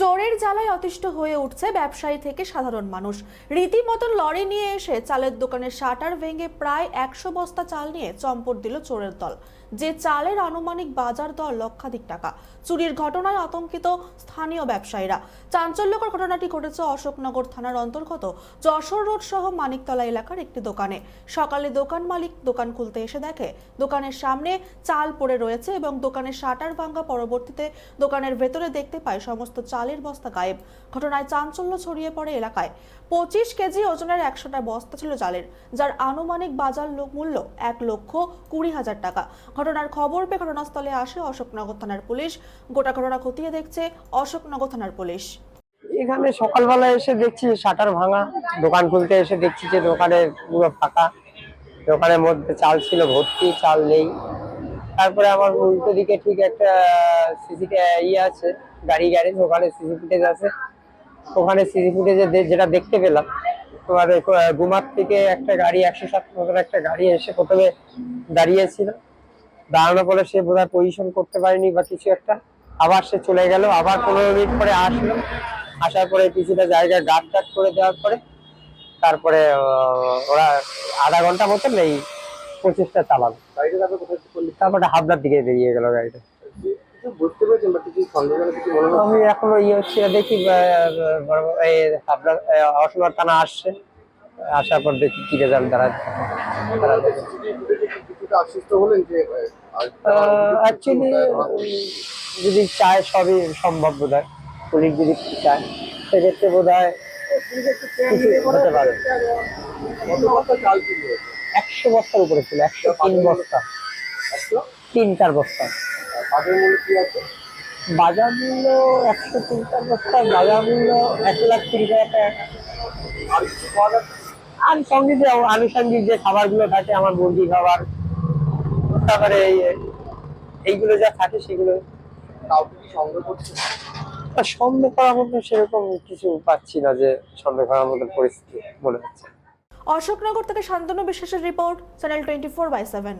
চোরের জ্বালায় অতিষ্ঠ হয়ে উঠছে ব্যবসায়ী থেকে সাধারণ মানুষ। রীতিমতন লরি নিয়ে এসে চালের দোকানের শাটার ভেঙে প্রায় একশো বস্তা চাল নিয়ে চম্পট দিল চোরের দল। যে চালের আনুমানিক বাজার দর লক্ষাধিক টাকা। চুরির ঘটনায় আতঙ্কিত স্থানীয় ব্যবসায়ীরা। চাঞ্চল্যকর ঘটনাটি ঘটেছে অশোকনগর থানার অন্তর্গত যশোর রোড সহ মানিকতলা এলাকার একটি দোকানে। সকালে দোকান মালিক দোকান খুলতে এসে দেখে, দোকানের সামনে চাল পড়ে রয়েছে এবং দোকানের শাটার ভাঙ্গা পরবর্তীতে দোকানের ভেতরে দেখতে পায় সমস্ত চালের বস্তা গায়েব। ঘটনায় চাঞ্চল্য ছড়িয়ে পড়ে এলাকায়। পঁচিশ কেজি ওজনের একশোটা বস্তা ছিল চালের, যার আনুমানিক বাজার মূল্য এক লক্ষ কুড়ি হাজার টাকা। ঘটনার খবর পেয়ে ঘটনাস্থলে আসে অশোকনগর থানার পুলিশ। গোটা ঘটনা খতিয়ে দেখছে অশোকনগর থানার পুলিশ। এখানে সকালবেলা এসে দেখছি শাটার ভাঙা। দোকান খুলতে এসে দেখছি যে দোকানে পুরো ফাঁকা। দোকানের মধ্যে চাল ছিল, ভর্তি, চাল নেই। তারপরে আমার উল্টো দিকে ঠিক একটা সিসি ইয়ে আছে। গাড়ি গ্যারেজ ওখানে সিসি ফুটেজ আছে। ওখানে সিসি ফুটেজে যেটা দেখতে পেলাম, তোমার গুমার থেকে একটা গাড়ি, একশো সাত মতন একটা গাড়ি এসে প্রথমে দাঁড়িয়েছিল। দাঁড়ানোর পরে সে বোধহয় পজিশন করতে পারেনি বা কিছু একটা। আবার সে চলে গেল, আবার পনেরো মিনিট পরে আসলো। আসার পরে কিছুটা জায়গায় গার্ড টাট করে দেওয়ার পরে, তারপরে ওরা আধা ঘণ্টা মতন এই প্রচেষ্টা চালালো। তারপরে হাবড়ার দিকে বেরিয়ে গেল গাড়িটা। কিছু বুঝতে পেরেছেন বা কিছু সন্দেহজনক কিছু মনে হচ্ছে? আমি এখনও ইয়ে হচ্ছে দেখি অসমার থানা আসছে আসার পর দেখি কি রেজাল্ট দাঁড়াচ্ছে আশ্বস্ত হলেন যে অ্যাকচুয়ালি যদি চায় সবই সম্ভব বোধ হয় পুলিশ যদি চায় সেক্ষেত্রে বোধ হয় কিছু হতে পারে। একশো বস্তার উপরে ছিল একশো তিন বস্তা। তিন চার বস্তা। বাজার মূল্য কি আছে? বাজার মূল্য একশো বস্তার বাজার মূল্য এক লাখ তিরিশ হাজার টাকা। আর সঙ্গে যে আনুষঙ্গিক যে খাবারগুলো থাকে আমার মুরগি খাবার তারপরে এই- এইগুলো যা থাকে সেগুলো। কাউকে কি সন্দেহ করছে? আর সন্দেহ করার মতো সেরকম কিছু পাচ্ছি না যে সন্দেহ করার মতো পরিস্থিতি মনে হচ্ছে। অশোকনগর থেকে শান্তনু বিশ্বাসের report channel twenty four by seven.